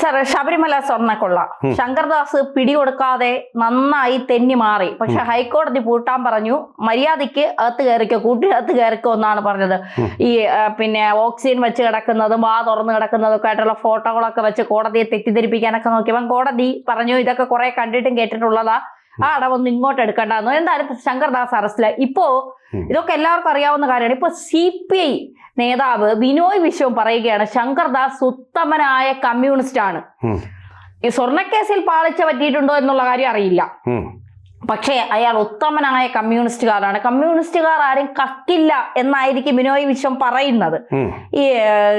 Sir Sabarimala സ്വർണക്കൊള്ള ശങ്കർദാസ് പിടികൊടുക്കാതെ നന്നായി തെന്നി മാറി. പക്ഷെ ഹൈക്കോടതി പൂട്ടാൻ പറഞ്ഞു മര്യാദയ്ക്ക് അകത്ത് കയറിക്കോ കൂട്ടിനകത്ത് കയറിക്കോ എന്നാണ് പറഞ്ഞത്. ഈ പിന്നെ ഓക്സിജൻ വെച്ച് കിടക്കുന്നതും വാ തുറന്ന് കിടക്കുന്നതും ഒക്കെ ആയിട്ടുള്ള ഫോട്ടോകളൊക്കെ വെച്ച് കോടതിയെ തെറ്റിദ്ധരിപ്പിക്കാനൊക്കെ നോക്കിയപ്പോൾ കോടതി പറഞ്ഞു ഇതൊക്കെ കുറെ കണ്ടിട്ടും കേട്ടിട്ടുള്ളതാ. ആ അടവൊന്നും ഇങ്ങോട്ട് എടുക്കണ്ടെന്ന്. എന്തായാലും ശങ്കർദാസ് അറസ്റ്റിലായി ഇപ്പോ ഇതൊക്കെ എല്ലാവർക്കും അറിയാവുന്ന കാര്യമാണ്. ഇപ്പൊ സി പി ഐ നേതാവ് ബിനോയ് വിശ്വം പറയുകയാണ് ശങ്കർദാസ് ഉത്തമനായ കമ്മ്യൂണിസ്റ്റ് ആണ് ഈ സ്വർണക്കേസിൽ പാളിച്ച പറ്റിയിട്ടുണ്ടോ എന്നുള്ള കാര്യം അറിയില്ല. പക്ഷേ അയാൾ ഉത്തമനായ കമ്മ്യൂണിസ്റ്റുകാരാണ്. കമ്മ്യൂണിസ്റ്റുകാർ ആരും കക്കില്ല എന്നായിരിക്കും ബിനോയ് വിശ്വം പറയുന്നത്. ഈ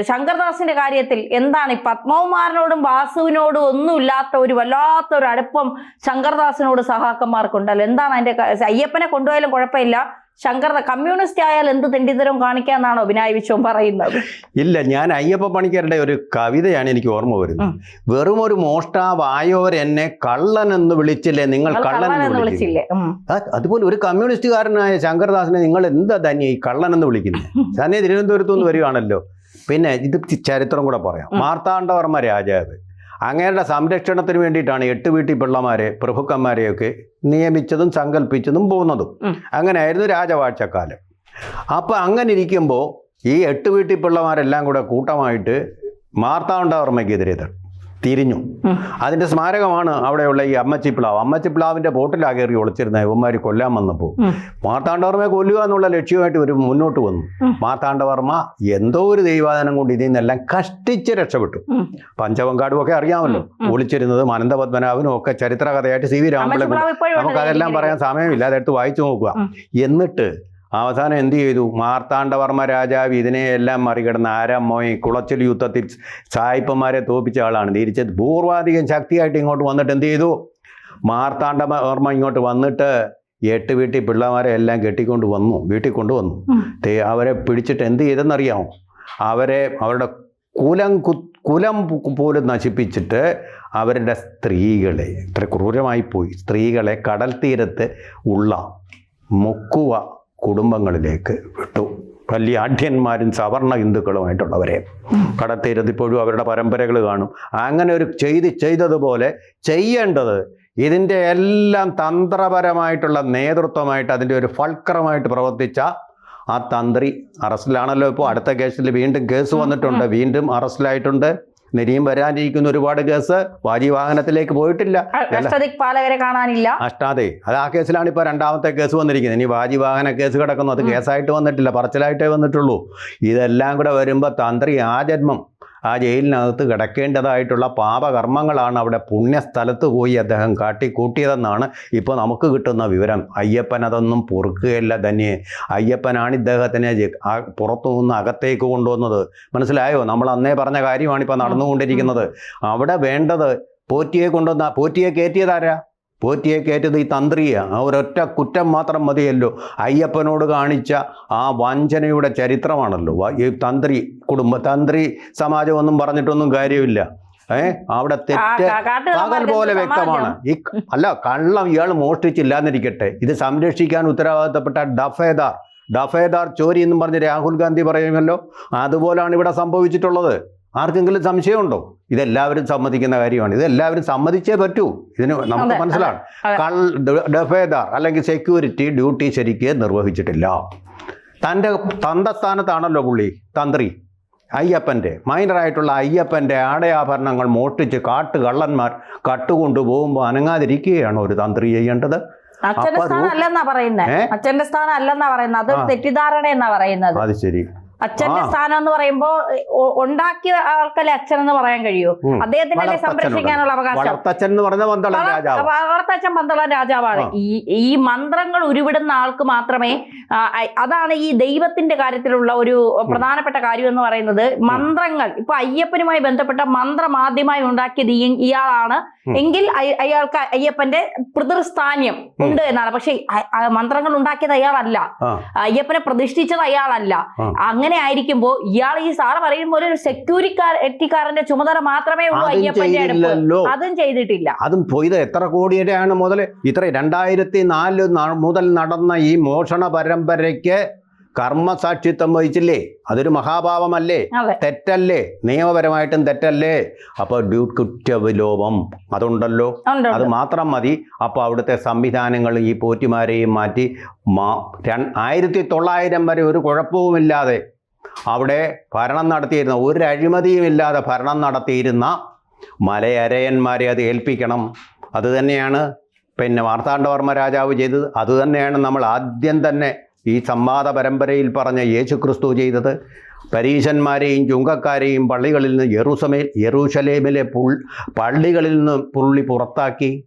ശങ്കർദാസിന്റെ കാര്യത്തിൽ എന്താണ്? ഈ പത്മകുമാറിനോടും വാസുവിനോടും ഒന്നുമില്ലാത്ത ഒരു വല്ലാത്ത ഒരു അടുപ്പം ശങ്കർദാസിനോട് സഹാക്കന്മാർക്കുണ്ടല്ലോ. എന്താണ് അതിന്റെ അയ്യപ്പനെ കൊണ്ടുപോയാലും കുഴപ്പമില്ല. ശങ്കർ കമ്മ്യൂണിസ്റ്റ് ആയാൽ എന്ത് തെണ്ടിത്തരം കാണിക്കാന്നാണോ വിനായ വിശ്വം പറയുന്നത്? ഇല്ല ഞാൻ അയ്യപ്പ പണിക്കരുടെ ഒരു കവിതയാണ് എനിക്ക് ഓർമ്മ വരുന്നത്. വെറും ഒരു മോഷ്ടാവായോർ എന്നെ കള്ളൻ എന്ന് വിളിച്ചില്ലേ നിങ്ങൾ കള്ളൻ എന്ന് വിളിച്ചില്ലേ? അതുപോലെ ഒരു കമ്മ്യൂണിസ്റ്റുകാരനായ ശങ്കർദാസിനെ നിങ്ങൾ എന്താ തന്നെ ഈ കള്ളൻ എന്ന് വിളിക്കുന്നത് തന്നെ തിരുവനന്തപുരത്തു നിന്ന് വരികയാണല്ലോ. പിന്നെ ഇത് ചരിത്രം കൂടെ പറയാം. മാർത്താണ്ഡവർമ്മ രാജാവ്. അങ്ങേരുടെ സംരക്ഷണത്തിന് വേണ്ടിയിട്ടാണ് എട്ട് വീട്ടി പിള്ളമാരെ പ്രഭുക്കന്മാരെയൊക്കെ നിയമിച്ചതും സങ്കല്പിച്ചതും പോകുന്നതും. അങ്ങനെയായിരുന്നു രാജവാഴ്ചക്കാലം അപ്പോൾ അങ്ങനെ ഇരിക്കുമ്പോൾ ഈ എട്ട് വീട്ടി പിള്ളമാരെല്ലാം കൂടെ കൂട്ടമായിട്ട് മാർത്താണ്ഡവർമ്മയ്ക്കെതിരെ ത- തിരിഞ്ഞു. അതിന്റെ സ്മാരകമാണ് അവിടെയുള്ള ഈ അമ്മച്ചിപ്ലാവ് അമ്മച്ചിപ്ലാവിന്റെ ബോട്ടിലാ കയറി ഒളിച്ചിരുന്ന ഇവന്മാർ കൊല്ലാൻ വന്നപ്പോൾ. മാർത്താണ്ഡവർമ്മയെ കൊല്ലുക എന്നുള്ള ലക്ഷ്യമായിട്ട് ഒരു മുന്നോട്ട് വന്നു. മാർത്താണ്ഡവർമ്മ എന്തോ ഒരു ദൈവാദനം കൊണ്ട് ഇതിൽ നിന്നെല്ലാം കഷ്ടിച്ച് രക്ഷപ്പെട്ടു. പഞ്ചവങ്കാടും ഒക്കെ അറിയാമല്ലോ. ഒളിച്ചിരുന്നത് അനന്തപത്മനാഭനും ഒക്കെ ചരിത്രകഥയായിട്ട് സി വി രാമപിള്ള നമുക്കതെല്ലാം പറയാൻ സമയമില്ല. അതെടുത്ത് വായിച്ചു നോക്കുക. എന്നിട്ട് അവസാനം എന്ത് ചെയ്തു? മാർത്താണ്ഡവർമ്മ രാജാവ് ഇതിനെയെല്ലാം മറികടന്ന് ആരമ്മോയി കുളച്ചൽ യുദ്ധത്തിൽ സായിപ്പന്മാരെ തോപ്പിച്ച ആളാണ്. തിരിച്ച് പൂർവാധികം ശക്തിയായിട്ട് ഇങ്ങോട്ട് വന്നിട്ട് എന്ത് ചെയ്തു? മാർത്താണ്ഡവർമ്മ ഇങ്ങോട്ട് വന്നിട്ട് എട്ട് വീട്ടിൽ പിള്ളമാരെ എല്ലാം കെട്ടിക്കൊണ്ട് വന്നു വീട്ടിൽ കൊണ്ടുവന്നു. അവരെ പിടിച്ചിട്ട് എന്ത് ചെയ്തെന്നറിയാമോ? അവരെ അവരുടെ കുലം കു കുലം പോലും നശിപ്പിച്ചിട്ട് അവരുടെ സ്ത്രീകളെ ഇത്ര ക്രൂരമായി പോയി സ്ത്രീകളെ കടൽ തീരത്ത് ഉള്ള മുക്കുവ കുടുംബങ്ങളിലേക്ക് വിട്ടു. വലിയ ആഢ്യന്മാരും സവർണ ഹിന്ദുക്കളുമായിട്ടുള്ളവരെ കടത്തീരത്ത് ഇപ്പോഴും അവരുടെ പരമ്പരകൾ കാണും. അങ്ങനെ ഒരു ചെയ്ത് ചെയ്തതുപോലെ ചെയ്യേണ്ടത് ഇതിന്റെ എല്ലാം തന്ത്രപരമായിട്ടുള്ള നേതൃത്വമായിട്ട് അതിന്റെ ഒരു ഫൾക്കറമായിട്ട് പ്രവർത്തിച്ച ആ തന്ത്രി അറസ്റ്റിലാണല്ലോ ഇപ്പോൾ. അടുത്ത കേസിൽ വീണ്ടും കേസ് വന്നിട്ടുണ്ട്. വീണ്ടും അറസ്റ്റിലായിട്ടുണ്ട്. ഇനിയും വരാനിരിക്കുന്ന ഒരുപാട് കേസ് വാരി വാഹനത്തിലേക്ക് പോയിട്ടില്ല. പാലകരെ കാണാനില്ല. അഷ്ടാതെ. അത് ആ കേസിലാണ് ഇപ്പോൾ രണ്ടാമത്തെ കേസ് വന്നിരിക്കുന്നത്. ഇനി വാരി വാഹന കേസ് കിടക്കുന്നു. അത്. കേസായിട്ട് വന്നിട്ടില്ല. പറച്ചിലായിട്ടേ വന്നിട്ടുള്ളൂ. ഇതെല്ലാം കൂടെ വരുമ്പോൾ തന്ത്രി ആ ജന്മം ആ ജയിലിനകത്ത് കിടക്കേണ്ടതായിട്ടുള്ള പാപകർമ്മങ്ങളാണ് അവിടെ പുണ്യസ്ഥലത്ത് പോയി അദ്ദേഹം കാട്ടിക്കൂട്ടിയതെന്നാണ് ഇപ്പോൾ നമുക്ക് കിട്ടുന്ന വിവരം. അയ്യപ്പൻ അതൊന്നും പൊറുക്കുകയല്ല തന്നെ അയ്യപ്പനാണ് ഇദ്ദേഹത്തിനെ പുറത്തു നിന്ന് അകത്തേക്ക് കൊണ്ടുവന്നത്. മനസ്സിലായോ? നമ്മൾ അന്നേ പറഞ്ഞ കാര്യമാണ് ഇപ്പോൾ നടന്നുകൊണ്ടിരിക്കുന്നത്. അവിടെ വേണ്ടത് പോറ്റിയെ കൊണ്ടുവന്ന പോറ്റിയെ കയറ്റിയതാരാ പോറ്റിയെ കയറ്റത് ഈ തന്ത്രിയാണ് ആ ഒരൊറ്റ കുറ്റം മാത്രം മതിയല്ലോ. അയ്യപ്പനോട് കാണിച്ച ആ വഞ്ചനയുടെ ചരിത്രമാണല്ലോ. ഈ തന്ത്രി കുടുംബ തന്ത്രി സമാജം ഒന്നും പറഞ്ഞിട്ടൊന്നും കാര്യമില്ല. ഏ? അവിടെ തെറ്റ് പകൽ പോലെ വ്യക്തമാണ്. ഈ അല്ല കള്ളം ഇയാൾ മോഷ്ടിച്ചില്ല എന്നിരിക്കട്ടെ ഇത് സംരക്ഷിക്കാൻ ഉത്തരവാദിത്തപ്പെട്ട ഡഫേദാർ. ഡഫേദാർ ചോരി എന്നും പറഞ്ഞ് രാഹുൽ ഗാന്ധി പറയുമല്ലോ. അതുപോലാണ് ഇവിടെ സംഭവിച്ചിട്ടുള്ളത്. ആർക്കെങ്കിലും സംശയമുണ്ടോ? ഇതെല്ലാവരും സമ്മതിക്കുന്ന കാര്യമാണ്. ഇതെല്ലാവരും സമ്മതിച്ചേ പറ്റൂ. ഇതിന് നമുക്ക് മനസ്സിലാണ്. കൾ ഡെഫേദാർ അല്ലെങ്കിൽ സെക്യൂരിറ്റി ഡ്യൂട്ടി ശരിക്ക് നിർവഹിച്ചിട്ടില്ല. തന്റെ തന്തസ്ഥാനത്താണല്ലോ പുള്ളി തന്ത്രി. അയ്യപ്പന്റെ മൈനറായിട്ടുള്ള അയ്യപ്പന്റെ ആടയാഭരണങ്ങൾ മോഷ്ടിച്ച് കാട്ട് കള്ളന്മാർ കട്ടുകൊണ്ടു പോകുമ്പോൾ അനങ്ങാതിരിക്കുകയാണ് ഒരു തന്ത്രി ചെയ്യേണ്ടത്. അച്ഛന്റെ സ്ഥാനം അല്ലെന്നാ പറയുന്നത്? അച്ഛന്റെ സ്ഥാനം അല്ലെന്നാ പറയുന്നത് അതൊരു തെറ്റിദ്ധാരണ എന്നാ പറയുന്നത്. അത് ശരി. അച്ഛന്റെ. സ്ഥാനം എന്ന് പറയുമ്പോ ഉണ്ടാക്കിയ ആൾക്കല്ലേ അച്ഛൻ എന്ന് പറയാൻ കഴിയൂ. അദ്ദേഹത്തിനല്ലേ. സംരക്ഷിക്കാനുള്ള അവകാശം വളർത്തച്ഛൻ പന്തളം രാജാവാണ്. ഈ ഈ മന്ത്രങ്ങൾ ഉരുവിടുന്ന ആൾക്ക് മാത്രമേ അതാണ് ഈ ദൈവത്തിന്റെ കാര്യത്തിലുള്ള ഒരു പ്രധാനപ്പെട്ട കാര്യം എന്ന് പറയുന്നത് മന്ത്രങ്ങൾ ഇപ്പൊ അയ്യപ്പനുമായി ബന്ധപ്പെട്ട മന്ത്രം ആദ്യമായി ഉണ്ടാക്കിയത് ഇയാളാണ്. എങ്കിൽ അയാൾക്ക് അയ്യപ്പന്റെ പിതൃസ്ഥാന്യം ഉണ്ട് എന്നാണ്. പക്ഷെ മന്ത്രങ്ങൾ ഉണ്ടാക്കിയത് അയാളല്ല. അയ്യപ്പനെ പ്രതിഷ്ഠിച്ചത് അയാളല്ല. അങ്ങനെ ആയിരിക്കുമ്പോ ഇയാൾ ഈ സാറ് പറയുമ്പോൾ ഒരു സെക്യൂരിറ്റിക്കാരന്റെ ചുമതല മാത്രമേ ഉള്ളൂ അയ്യപ്പന്റെ അടുപ്പ് അതും ചെയ്തിട്ടില്ല. അതും പോയത് എത്ര കോടിയുടെയാണ് മുതൽ ഇത്ര രണ്ടായിരത്തി നാല് മുതൽ നടന്ന ഈ മോഷണ പരമ്പരയ്ക്ക് കർമ്മസാക്ഷിത്വം വഹിച്ചില്ലേ? അതൊരു മഹാഭാവമല്ലേ തെറ്റല്ലേ? നിയമപരമായിട്ടും തെറ്റല്ലേ? അപ്പൊ കുറ്റവിലോപം അതുണ്ടല്ലോ. അത് മാത്രം മതി. അപ്പോൾ അവിടുത്തെ സംവിധാനങ്ങൾ ഈ പോറ്റിമാരെയും മാറ്റി ആയിരത്തി തൊള്ളായിരം വരെ ഒരു കുഴപ്പവുമില്ലാതെ അവിടെ ഭരണം നടത്തിയിരുന്ന ഒരു അഴിമതിയുമില്ലാതെ ഭരണം നടത്തിയിരുന്ന മലയരയന്മാരെ അത് ഏൽപ്പിക്കണം. അതുതന്നെയാണ് പിന്നെ മാർത്താണ്ഡവർമ്മ രാജാവ് ചെയ്തത്. അതുതന്നെയാണ് നമ്മൾ ആദ്യം തന്നെ ഈ സംവാദ പരമ്പരയിൽ പറഞ്ഞ യേശു ക്രിസ്തു ചെയ്തത് പരീശന്മാരെയും ചുങ്കക്കാരെയും പള്ളികളിൽ നിന്ന് യെറൂസമേ യെറൂശലേമിലെ പുൾ പള്ളികളിൽ നിന്ന് പുള്ളി പുറത്താക്കി.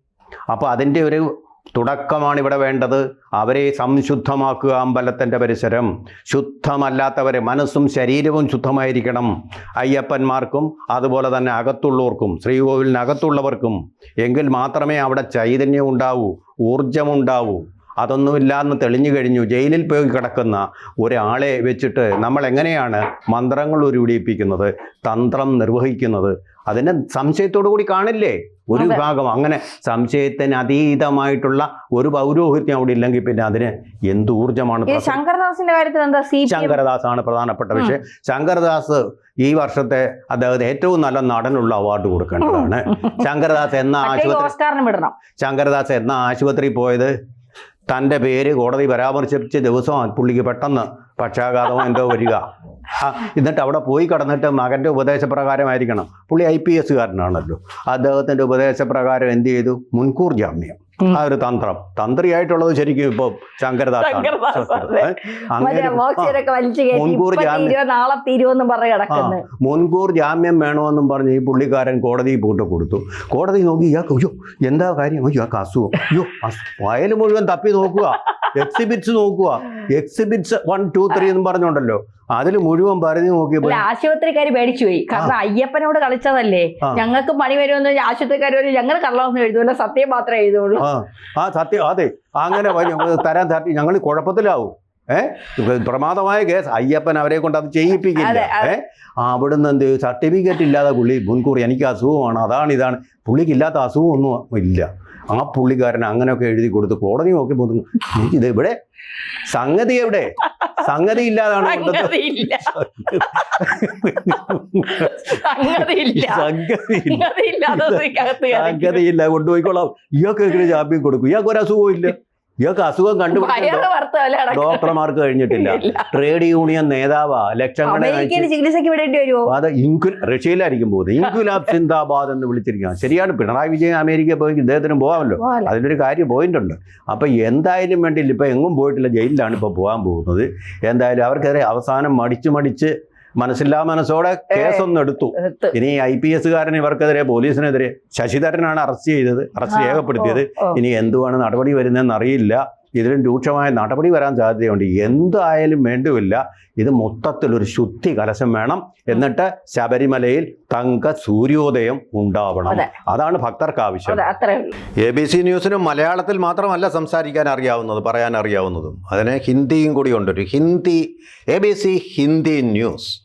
അപ്പോൾ അതിന്റെ ഒരു തുടക്കമാണ് ഇവിടെ വേണ്ടത്. അവരെ സംശുദ്ധമാക്കുക അമ്പലത്തിന്റെ പരിസരം. ശുദ്ധമല്ലാത്തവരെ മനസ്സും ശരീരവും ശുദ്ധമായിരിക്കണം. അയ്യപ്പന്മാർക്കും അതുപോലെ തന്നെ അകത്തുള്ളവർക്കും ശ്രീകോവിലിനകത്തുള്ളവർക്കും. എങ്കിൽ മാത്രമേ അവിടെ ചൈതന്യം ഉണ്ടാവൂ ഊർജമുണ്ടാവൂ അതൊന്നുമില്ലാന്ന് തെളിഞ്ഞു കഴിഞ്ഞു. ജയിലിൽ പോയി കിടക്കുന്ന ഒരാളെ വെച്ചിട്ട് നമ്മൾ എങ്ങനെയാണ് മന്ത്രങ്ങൾ ഉരുവിടിപ്പിക്കുന്നത് തന്ത്രം നിർവഹിക്കുന്നത്? അതിനെ സംശയത്തോടു കൂടി കാണില്ലേ? ഒരു. വിഭാഗം അങ്ങനെ സംശയത്തിന് അതീതമായിട്ടുള്ള ഒരു പൗരോഹിത്യം അവിടെ ഇല്ലെങ്കിൽ പിന്നെ അതിന് എന്ത് ഊർജമാണ് ശങ്കർദാസിന്റെ കാര്യത്തിൽ എന്താ സി ശങ്കരദാസ് ആണ് പ്രധാനപ്പെട്ട വിഷയം. ശങ്കരദാസ് ഈ വർഷത്തെ അദ്ദേഹത്തിന് ഏറ്റവും നല്ല നടനുള്ള അവാർഡ് കൊടുക്കേണ്ടതാണ്. ശങ്കരദാസ് എന്ന ആശുപത്രി ശങ്കരദാസ് എന്ന ആശുപത്രി പോയത് തന്റെ പേര് കോടതി പരാമർശിച്ച ദിവസം പുള്ളിക്ക് പെട്ടെന്ന് പക്ഷാഘാതമോ എന്തോ വരിക. എന്നിട്ട് അവിടെ പോയി കടന്നിട്ട് മകന്റെ ഉപദേശപ്രകാരമായിരിക്കണം. പുള്ളി ഐ പി എസ്സുകാരനാണല്ലോ. അദ്ദേഹത്തിന്റെ ഉപദേശപ്രകാരം എന്ത് ചെയ്തു? മുൻകൂർ ജാമ്യം. ആ ഒരു തന്ത്രം. തന്ത്രിയായിട്ടുള്ളത് ശരിക്കും ഇപ്പോൾ ശങ്കരദാസാണ് മുൻകൂർ ഇപ്പൊ ജാമ്യം. വേണമെന്നും പറഞ്ഞ് ഈ പുള്ളിക്കാരൻ കോടതി പോയിട്ട് കൊടുത്തു. കോടതി നോക്കി ഇയാൾക്ക് അയ്യോ എന്താ കാര്യം? അയ്യോ ആ അസുഖം. അയ്യോ വയൽ മുഴുവൻ തപ്പി നോക്കുക. എക്സിബിറ്റ്സ് നോക്കുക. എക്സിബിറ്റ്സ് വൺ ടു ത്രീ എന്നും പറഞ്ഞുണ്ടല്ലോ അതിൽ മുഴുവൻ പറഞ്ഞു നോക്കിയപ്പോൾ ആശുപത്രിക്കാർ പേടിച്ചു പോയി കാരണം അയ്യപ്പനോട് കളിച്ചതല്ലേ? ഞങ്ങൾക്ക് പണി വരുമെന്ന് ആശുപത്രിക്കാർ വരും ഞങ്ങൾ കള്ളമൊന്നും എഴുതൂല സത്യം മാത്രമേ എഴുതുള്ളൂ. ആ. സത്യം അതെ. അങ്ങനെ തരാൻ തട്ടി ഞങ്ങൾ കുഴപ്പത്തിലാവും. ഏഹ് പ്രമാദമായ കേസ്. അയ്യപ്പൻ അവരെ കൊണ്ട് അത് ചെയ്യിപ്പിക്കില്ല. അതെ, അതെ. ഏ? അവിടുന്ന് എന്ത് സർട്ടിഫിക്കറ്റ് ഇല്ലാതെ പുള്ളി മുൻകൂർ എനിക്ക് അസുഖമാണ്. അതാണ് ഇതാണ്. പുള്ളിക്ക് ഇല്ലാത്ത അസുഖമൊന്നും ഇല്ല. ആ പുള്ളിക്കാരൻ അങ്ങനെയൊക്കെ എഴുതി കൊടുത്ത് കോടതി നോക്കി പോകുന്നു. ഇത് ഇവിടെ സംഗതി എവിടെ? സംഗതി ഇല്ലാതാണ് സംഗതി ഇല്ല. കൊണ്ടുപോയിക്കോളാം. ഇയാൾക്ക് എങ്ങനെ ജാമ്യം കൊടുക്കും? ഇയാൾക്ക് ഒരു അസുഖവും ഇല്ല. ഇയാൾക്ക് അസുഖം കിടക്കുന്നു. ഡോക്ടർമാർക്ക് കഴിഞ്ഞിട്ടില്ല. Trade union നേതാവാ. ലക്ഷങ്ങളെ അമേരിക്കയിൽ നയിച്ച് ചികിത്സയ്ക്ക് വിടേണ്ടി വരുമോ അത് ഇൻകു റഷ്യയിലായിരിക്കും പോകുന്നത്. ഇൻകുലാബ് സിന്ദാബാദ് എന്ന് വിളിച്ചിരിക്കുകയാണ്. ശരിയാണ് പിണറായി വിജയൻ അമേരിക്ക പോയി ഇദ്ദേഹത്തിന് പോകാമല്ലോ. അതിനൊരു കാര്യം പോയിന്റ് ഉണ്ട്. അപ്പം എന്തായാലും വേണ്ടിയില്ല. ഇപ്പം എങ്ങും പോയിട്ടില്ല. ജയിലിലാണ് ഇപ്പോൾ പോകാൻ പോകുന്നത്. എന്തായാലും അവർക്കെതിരെ അവസാനം മടിച്ച് മടിച്ച് മനസ്സില്ലാ മനസ്സോടെ കേസൊന്നും എടുത്തു. എടുത്ത്. ഇനി ഐ പി എസ്സുകാരൻ ഇവർക്കെതിരെ പോലീസിനെതിരെ ശശിധരനാണ് അറസ്റ്റ് ചെയ്തത് അറസ്റ്റ് രേഖപ്പെടുത്തിയത്. ഇനി എന്തുവാണ് നടപടി വരുന്നതെന്ന് അറിയില്ല ഇതിലും രൂക്ഷമായ നടപടി വരാൻ സാധ്യതയുണ്ട്. എന്തായാലും വേണ്ടുമില്ല. ഇത് മൊത്തത്തിലൊരു ശുദ്ധി കലശം വേണം. എന്നിട്ട് ശബരിമലയിൽ തങ്ക സൂര്യോദയം ഉണ്ടാവണം. അതാണ് ഭക്തർക്ക് ആവശ്യം. എ ബി സി ന്യൂസിനും മലയാളത്തിൽ മാത്രമല്ല സംസാരിക്കാൻ അറിയാവുന്നത് പറയാൻ അറിയാവുന്നതും. അതിന് ഹിന്ദിയും കൂടി ഉണ്ട്. ഒരു Hindi A B C Hindi news.